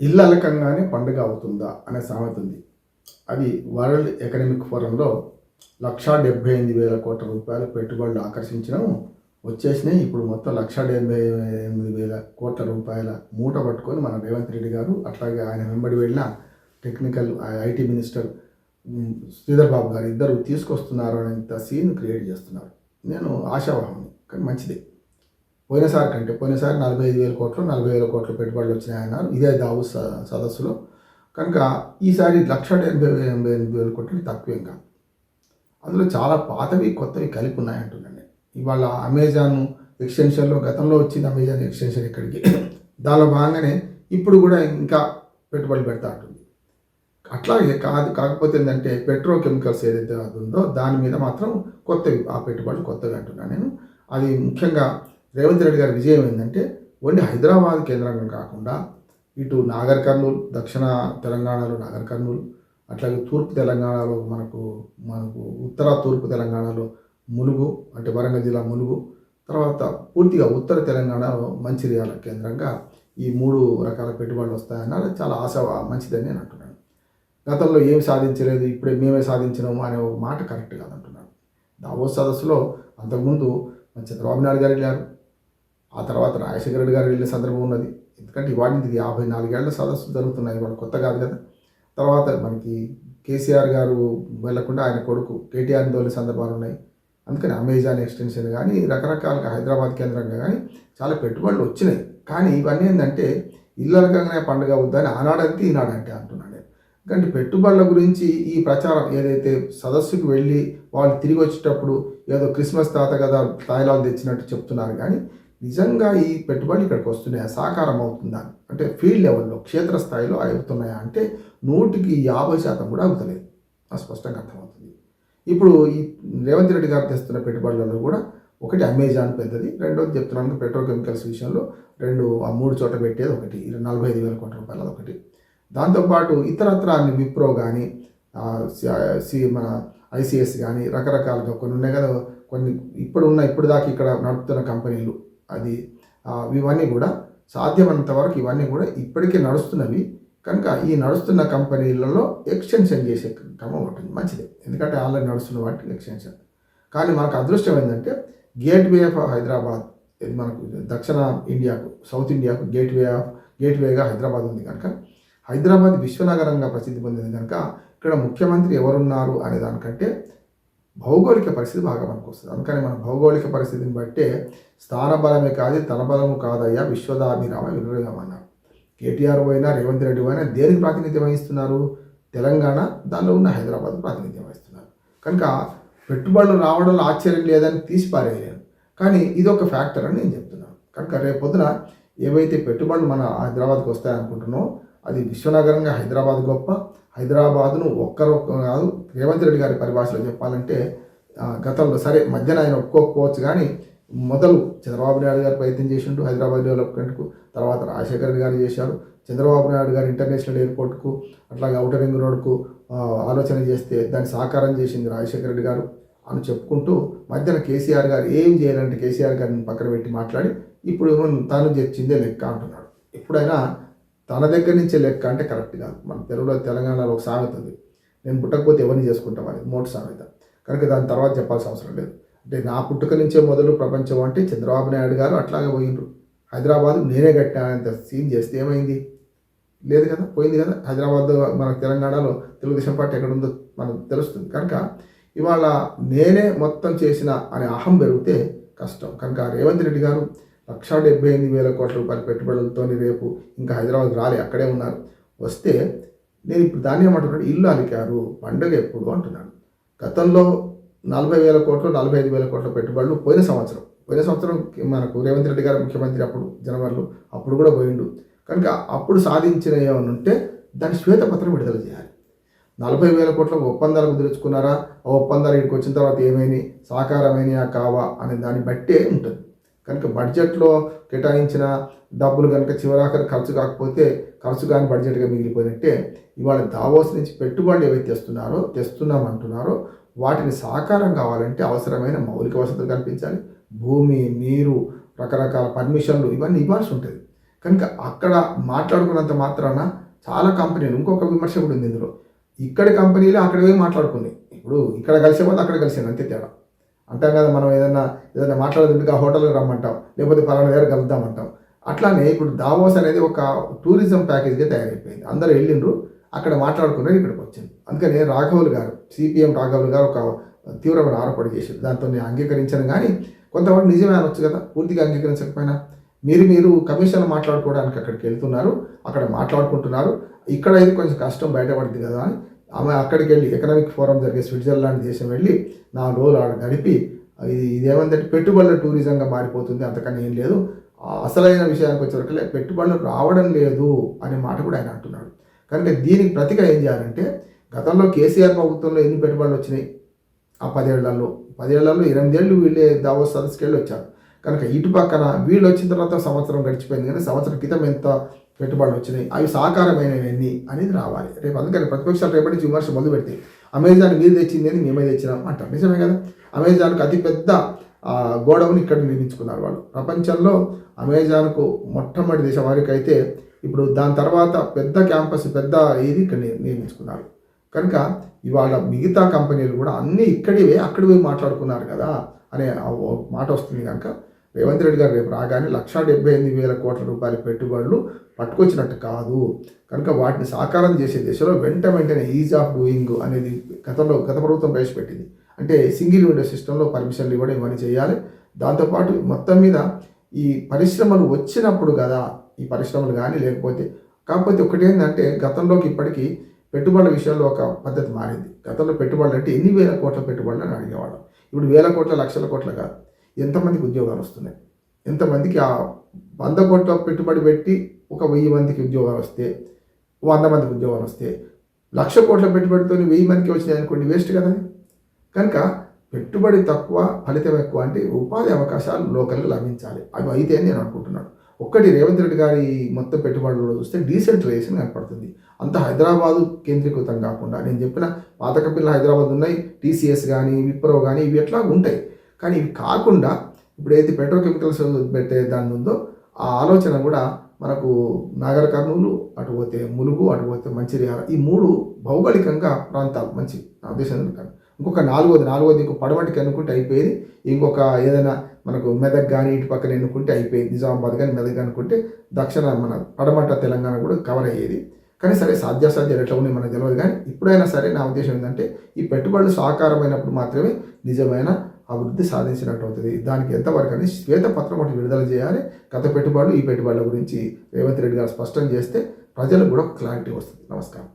ఇల్లలకంగానే పండుగ అవుతుందా అనే సామెత ఉంది. అది వరల్డ్ ఎకనామిక్ ఫోరంలో లక్షా డెబ్బై ఎనిమిది వేల కోట్ల రూపాయల పెట్టుబడులు ఆకర్షించడం వచ్చేసినాయి. ఇప్పుడు మొత్తం లక్షా డెబ్బై ఎనిమిది వేల కోట్ల రూపాయల మూట పట్టుకొని మన రేవంత్ రెడ్డి గారు అట్లాగే ఆయన వెంబడి వెళ్ళిన technical IT minister Sridhar Babu garu ఇద్దరు తీసుకొస్తున్నారు అనేంత సీన్ క్రియేట్ చేస్తున్నారు. నేను ఆశావాహం కానీ మంచిదే. పోయినసారి కంటే పోయినసారి నలభై ఐదు వేల కోట్లు నలభై వేల కోట్ల పెట్టుబడులు వచ్చినాయన్నారు ఇదే దావు స- సదస్సులో. కనుక ఈసారి లక్ష డెబ్బై ఎనభై ఎనిమిది వేల కోట్లు తక్కువేం కాదు. అందులో చాలా పాతవి కొత్తవి కలిపి ఉన్నాయంటున్నాను నేను ఇవాళ అమెజాన్ ఎక్స్టెన్షన్లో గతంలో వచ్చింది అమెజాన్ ఎక్స్టెన్షన్ ఇక్కడికి. దానిలో భాగంగానే ఇప్పుడు కూడా ఇంకా పెట్టుబడులు పెడతా ఉంటుంది అట్లాగే కాదు కాకపోతే ఏంటంటే పెట్రోకెమికల్స్ ఏదైతే ఉందో దాని మీద మాత్రం కొత్తవి ఆ పెట్టుబడులు కొత్తవి అంటున్నాను నేను. అది ముఖ్యంగా రేవంత్ రెడ్డి గారి విజయం ఏంటంటే ఓన్లీ హైదరాబాద్ కేంద్రంగా కాకుండా ఇటు నాగర్ కర్నూలు దక్షిణ తెలంగాణలో నాగర్ కర్నూలు అట్లాగే తూర్పు తెలంగాణలో మనకు మనకు ఉత్తర తూర్పు తెలంగాణలో ములుగు అంటే వరంగల్ జిల్లా ములుగు తర్వాత పూర్తిగా ఉత్తర తెలంగాణలో మంచిర్యాల కేంద్రంగా ఈ మూడు రకాల పెట్టుబడులు వస్తాయన్నారు. చాలా ఆశ మంచిదని నేను అంటున్నాను. గతంలో ఏం సాధించలేదు ఇప్పుడే మేమే సాధించినాము అనే ఒక మాట కరెక్ట్ కాదంటున్నాను. దావోస్ సదస్సులో అంతకుముందు మన చంద్రబాబు నాయుడు గారు వెళ్ళారు. ఆ తర్వాత రాజశేఖర రెడ్డి గారు వెళ్ళిన సందర్భం ఉన్నది. ఎందుకంటే ఇవాటికి యాభై నాలుగేళ్ళ సదస్సు జరుగుతున్నాయి ఇవాళ కొత్త కాదు కదా. తర్వాత మనకి కేసీఆర్ గారు వెళ్ళకుండా ఆయన కొడుకు కేటీఆర్ తోలి సందర్భాలు ఉన్నాయి. అందుకని అమెజాన్ ఎక్స్టెన్షన్ కానీ రకరకాలుగా హైదరాబాద్ కేంద్రంగా కానీ చాలా పెట్టుబడులు వచ్చినాయి. కానీ ఇవన్నీ ఏంటంటే ఇళ్ళకగానే పండుగ అవుద్దని ఆనాడంటే ఈనాడంటే అంటున్నాను నేను ఎందుకంటే పెట్టుబడుల గురించి ఈ ప్రచారం ఏదైతే సదస్సుకు వెళ్ళి వాళ్ళు తిరిగి వచ్చేటప్పుడు ఏదో క్రిస్మస్ తాత కదా తాయిలాలు తెచ్చినట్టు చెప్తున్నారు కానీ నిజంగా ఈ పెట్టుబడులు ఇక్కడికి వస్తున్నాయా? సాకారం అవుతుందా అంటే ఫీల్డ్ లెవెల్లో క్షేత్రస్థాయిలో అవుతున్నాయా అంటే నూటికి యాభై శాతం కూడా అవుతలేదు ఆ స్పష్టంగా అర్థమవుతుంది. ఇప్పుడు ఈ రేవంత్ రెడ్డి గారు తెస్తున్న పెట్టుబడులలో కూడా ఒకటి అమెజాన్ పెద్దది రెండోది చెప్తున్నాను పెట్రోకెమికల్స్ విషయంలో రెండు ఆ మూడు చోట పెట్టేది ఒకటి నలభై ఐదు వేల కోట్ల రూపాయలు ఒకటి. దాంతోపాటు ఇతరత్ర అన్ని విప్రో కానీ సి మన ఐసిఎస్ కానీ రకరకాలుగా కొన్ని ఉన్నాయి కదా కొన్ని ఇప్పుడు ఉన్న ఇప్పుడు దాకా ఇక్కడ నడుపుతున్న కంపెనీలు. అది ఇవన్నీ కూడా సాధ్యమైనంత వరకు ఇవన్నీ కూడా ఇప్పటికే నడుస్తున్నవి. కనుక ఈ నడుస్తున్న కంపెనీలలో ఎక్స్టెన్షన్ చేసే క్రమం ఉంటుంది మంచిది. ఎందుకంటే ఆల్రెడీ నడుస్తున్న వాటికి ఎక్స్టెన్షన్. కానీ మనకు అదృష్టం ఏంటంటే గేట్ వే ఆఫ్ హైదరాబాద్ ఇది మనకు దక్షిణ ఇండియాకు సౌత్ ఇండియాకు గేట్వే ఆఫ్ గేట్ వేగా హైదరాబాద్ ఉంది కనుక. హైదరాబాద్ విశ్వనగరంగా ప్రసిద్ధి పొందింది కనుక ఇక్కడ ముఖ్యమంత్రి ఎవరున్నారు అనే దానికంటే భౌగోళిక పరిస్థితి బాగా మనకు వస్తుంది. అందుకని మన భౌగోళిక పరిస్థితిని బట్టే స్థానబలమే కాదు తనబలము కాదయ్యా విశ్వదాభిరామ వినురగమన్నారు కేటీఆర్ పోయినా రేవంత్ రెడ్డి పోయినా దేనికి ప్రాతినిధ్యం వహిస్తున్నారు? తెలంగాణ దానిలో ఉన్న హైదరాబాద్ ప్రాతినిధ్యం వహిస్తున్నారు. కనుక పెట్టుబడులు రావడంలో ఆశ్చర్యం లేదని తీసి పారేయలేను. కానీ ఇది ఒక ఫ్యాక్టర్ అని నేను చెప్తున్నాను. కనుక రేపు పొద్దున ఏవైతే పెట్టుబడులు మన హైదరాబాద్కి వస్తాయనుకుంటున్నామో అది విశ్వనగరంగా హైదరాబాద్ గొప్ప. హైదరాబాద్ను ఒక్కరు కాదు రేవంత్ రెడ్డి గారి పరిభాషలో చెప్పాలంటే గతంలో సరే మధ్యన ఆయన ఒప్పుకోకపోవచ్చు కానీ మొదలు చంద్రబాబు నాయుడు గారు ప్రయత్నం చేసిండు హైదరాబాద్ డెవలప్మెంట్కు తర్వాత రాజశేఖర్ రెడ్డి గారు చేశారు. చంద్రబాబు నాయుడు గారు ఇంటర్నేషనల్ ఎయిర్పోర్ట్కు అట్లాగే ఔటర్ రింగ్ రోడ్కు ఆలోచన చేస్తే దాన్ని సాకారం చేసింది రాజశేఖర రెడ్డి గారు అని చెప్పుకుంటూ మధ్యన కేసీఆర్ గారు ఏం చేయాలంటే కేసీఆర్ గారిని పక్కన పెట్టి మాట్లాడి ఇప్పుడు తాను తెచ్చిందే లెక్క అంటున్నాడు. ఎప్పుడైనా తన దగ్గర నుంచే లెక్క అంటే కరెక్ట్ కాదు. మన తెలుగులో తెలంగాణలో ఒక సామెత ఉంది నేను పుట్టకపోతే ఎవరిని చేసుకుంటాం అని మోటు సామెత కనుక దాని తర్వాత చెప్పాల్సిన అవసరం లేదు. అంటే నా పుట్టుక నుంచే మొదలు ప్రపంచం అంటే చంద్రబాబు నాయుడు గారు అట్లాగే పోయిండ్రు. హైదరాబాద్ నేనే కట్టినంత సీన్ చేస్తే ఏమైంది? లేదు కదా? పోయింది కదా? హైదరాబాద్ మన తెలంగాణలో తెలుగుదేశం పార్టీ ఎక్కడ ఉందో మనకు తెలుస్తుంది. కనుక ఇవాళ నేనే మొత్తం చేసిన అనే అహం పెరిగితే కష్టం. కనుక రేవంత్ రెడ్డి గారు లక్షా డెబ్బై ఎనిమిది వేల కోట్ల రూపాయల పెట్టుబడులతో రేపు ఇంకా హైదరాబాద్ రాలే అక్కడే ఉన్నారు. వస్తే నేను ఇప్పుడు దాన్ని ఏమంటున్నాడు? ఇల్లు అలికారు పండుగ ఎప్పుడు అంటున్నాడు. గతంలో నలభై వేల కోట్లు నలభై ఐదు వేల కోట్ల పెట్టుబడులు పోయిన సంవత్సరం. పోయిన సంవత్సరం మనకు రేవంత్ రెడ్డి గారు ముఖ్యమంత్రి అప్పుడు జనవరిలో అప్పుడు కూడా పోయిండు. కనుక అప్పుడు సాధించిన ఏమైనా ఉంటే దాని శ్వేతపత్రం విడుదల చేయాలి. నలభై వేల కోట్ల ఒప్పందాలు కుదుర్చుకున్నారా? ఆ ఒప్పందాలు ఇక్కడికి వచ్చిన తర్వాత ఏమైనా సాకారమైనయా కావా అనే దాన్ని బట్టే ఉంటుంది. కనుక బడ్జెట్లో కేటాయించిన డబ్బులు కనుక చివరాఖరి ఖర్చు కాకపోతే ఖర్చు కాని బడ్జెట్గా మిగిలిపోయినట్టే ఇవాళ దావోస్ నుంచి పెట్టుబడులు ఏవైతే తెస్తున్నారో తెస్తున్నామంటున్నారో వాటిని సాకారం కావాలంటే అవసరమైన మౌలిక వసతులు కల్పించాలి. భూమి నీరు రకరకాల పర్మిషన్లు ఇవన్నీ ఇవ్వాల్సి ఉంటుంది. కనుక అక్కడ మాట్లాడుకున్నంత మాత్రాన చాలా కంపెనీలు ఇంకొక విమర్శ కూడా ఉంది ఇందులో. ఇక్కడి కంపెనీలు అక్కడ పోయి మాట్లాడుకున్నాయి. ఇప్పుడు ఇక్కడ కలిసే వాళ్ళు అక్కడ కలిసింది అంతే తేడా. అంటాం కదా మనం ఏదైనా ఏదైనా మాట్లాడుతుంటే ఆ హోటల్కి రమ్మంటాం? లేకపోతే పలానా దగ్గర కలుద్దామంటాం అట్లానే ఇప్పుడు దావోస్ అనేది ఒక టూరిజం ప్యాకేజ్గా తయారైపోయింది. అందరూ వెళ్ళిండ్రు అక్కడ మాట్లాడుకున్నారు ఇక్కడికి వచ్చింది అందుకని రాఘవులు గారు సిపిఎం రాఘవులు గారు ఒక తీవ్రమైన ఆరోపణ చేశారు. దాంతో నేను అంగీకరించాను కానీ కొంతవరకు నిజమే అనొచ్చు కదా పూర్తిగా అంగీకరించకపోయినా. మీరు మీరు కమిషన్లు మాట్లాడుకోవడానికి అక్కడికి వెళ్తున్నారు అక్కడ మాట్లాడుకుంటున్నారు. ఇక్కడ అయితే కొంచెం కష్టం బయటపడుతుంది కదా అని ఆమె అక్కడికి వెళ్ళి ఎకనామిక్ ఫోరం జరిగే స్విట్జర్లాండ్ దేశం వెళ్ళి నా రోజులు ఆడ గడిపి ఇది ఇదేమంటే పెట్టుబడుల టూరిజంగా మారిపోతుంది అంతకని ఏం లేదు. అసలైన విషయానికి వచ్చేవరకు పెట్టుబడులు రావడం లేదు అనే మాట కూడా ఆయన అంటున్నాడు. కనుక దీనికి ప్రతిగా ఏం చేయాలంటే గతంలో కేసీఆర్ ప్రభుత్వంలో ఎన్ని పెట్టుబడులు వచ్చినాయి? ఆ పదేళ్ళలో పదేళ్ళలో ఎనిమిదేళ్ళు వీళ్ళే దావో సదస్సుకి వెళ్ళి వచ్చారు. కనుక ఇటు పక్కన వీళ్ళు వచ్చిన తర్వాత సంవత్సరం గడిచిపోయింది కానీ సంవత్సరం క్రితం ఎంత పెట్టుబడులు వచ్చినాయి. అవి సాకారమైనవి అనేది రావాలి. రేపు అందుకని ప్రతిపక్షాలు రేపటి నుంచి విమర్శ మొదలు పెడితే అమెజాన్ మీరు తెచ్చింది అని మేమే తెచ్చినాం అంటారు. నిజమే కదా? అమెజాన్కు అతిపెద్ద గోడౌన్ ఇక్కడ నిర్మించుకున్నారు వాళ్ళు. ప్రపంచంలో అమెజాన్కు మొట్టమొదటి దేశం వారికి అయితే ఇప్పుడు దాని తర్వాత పెద్ద క్యాంపస్ పెద్ద ఇది ఇక్కడ నిర్- నిర్మించుకున్నారు. కనుక ఇవాళ మిగతా కంపెనీలు కూడా అన్నీ ఇక్కడివే అక్కడ పోయి మాట్లాడుకున్నారు కదా? అనే మాట వస్తుంది కనుక రేవంత్ రెడ్డి గారు రేపు రాగానే లక్షా డెబ్బై ఎనిమిది వేల కోట్ల రూపాయల పెట్టుబడులు పట్టుకొచ్చినట్టు కాదు. కనుక వాటిని సాకారం చేసే దిశలో వెంట వెంటనే ఈజ్ ఆఫ్ డూయింగ్ అనేది గతంలో గత ప్రభుత్వం ప్రవేశపెట్టింది. అంటే సింగిల్ విండో సిస్టంలో పర్మిషన్లు ఇవ్వడం ఇవన్నీ చేయాలి. దాంతోపాటు మొత్తం మీద ఈ పరిశ్రమలు వచ్చినప్పుడు కదా ఈ పరిశ్రమలు కానీ లేకపోతే కాకపోతే ఒకటి ఏంటంటే గతంలోకి ఇప్పటికీ పెట్టుబడుల విషయంలో ఒక పద్ధతి మారింది. గతంలో పెట్టుబడులు అంటే ఎన్ని వేల కోట్ల పెట్టుబడులు అని అడిగేవాళ్ళం. ఇప్పుడు వేల కోట్ల లక్షల కోట్ల కాదు. ఎంతమందికి ఉద్యోగాలు వస్తున్నాయి? ఎంతమందికి ఆ వంద కోట్ల పెట్టుబడి పెట్టి ఒక వెయ్యి మందికి ఉద్యోగాలు వస్తే వంద మందికి ఉద్యోగాలు వస్తే లక్ష కోట్ల పెట్టుబడితో వెయ్యి మందికి వచ్చినాయి అనుకోండి వేస్ట్ కదా కనుక పెట్టుబడి తక్కువ ఫలితం ఎక్కువ అంటే ఉపాధి అవకాశాలు లోకల్గా లభించాలి. అవి అయితే అని నేను అనుకుంటున్నాను. ఒక్కటి రేవంత్ రెడ్డి గారి మొత్తం పెట్టుబడులలో చూస్తే డీసెంట్రలైజేషన్ కనపడుతుంది. అంత హైదరాబాదు కేంద్రీకృతం కాకుండా నేను చెప్పిన పాత కంపెనీలు హైదరాబాద్ ఉన్నాయి టీసీఎస్ కానీ విప్రో కానీ ఇవి ఎట్లా ఉంటాయి. కానీ ఇవి కాకుండా ఇప్పుడు ఏదైతే పెట్రోకెమికల్స్ పెట్టే దాని ఉందో ఆ ఆలోచన కూడా మనకు నాగర్ కర్నూలు అటు పోతే ములుగు అటు పోతే మంచిర్యాల ఈ మూడు భౌగోళికంగా ప్రాంతాలు మంచి నా ఉద్దేశం ఎందుకంటే ఇంకొక నాలుగోది నాలుగోది ఇంకో పడమటికి అనుకుంటే అయిపోయేది. ఇంకొక ఏదైనా మనకు మెదక్ కానీ ఇటు పక్కన ఎన్నుకుంటే అయిపోయింది. నిజామాబాద్ కానీ మెదక్ అనుకుంటే దక్షిణ మన పడమట తెలంగాణ కూడా కవర్ అయ్యేది. కానీ సరే సాధ్యాసాధ్యాలు ఎట్లా ఉన్నాయి మనకు తెలియదు కానీ ఇప్పుడైనా సరే నా ఉద్దేశం ఏంటంటే ఈ పెట్టుబడులు సాకారమైనప్పుడు మాత్రమే నిజమైన అభివృద్ధి సాధించినట్టు అవుతుంది దానికి ఎంతవరకు అని శ్వేతపత్రం ఒకటి విడుదల చేయాలి. గత పెట్టుబడులు ఈ పెట్టుబడుల గురించి రేవంత్ రెడ్డి గారు స్పష్టం చేస్తే ప్రజలకు కూడా క్లారిటీ వస్తుంది. నమస్కారం.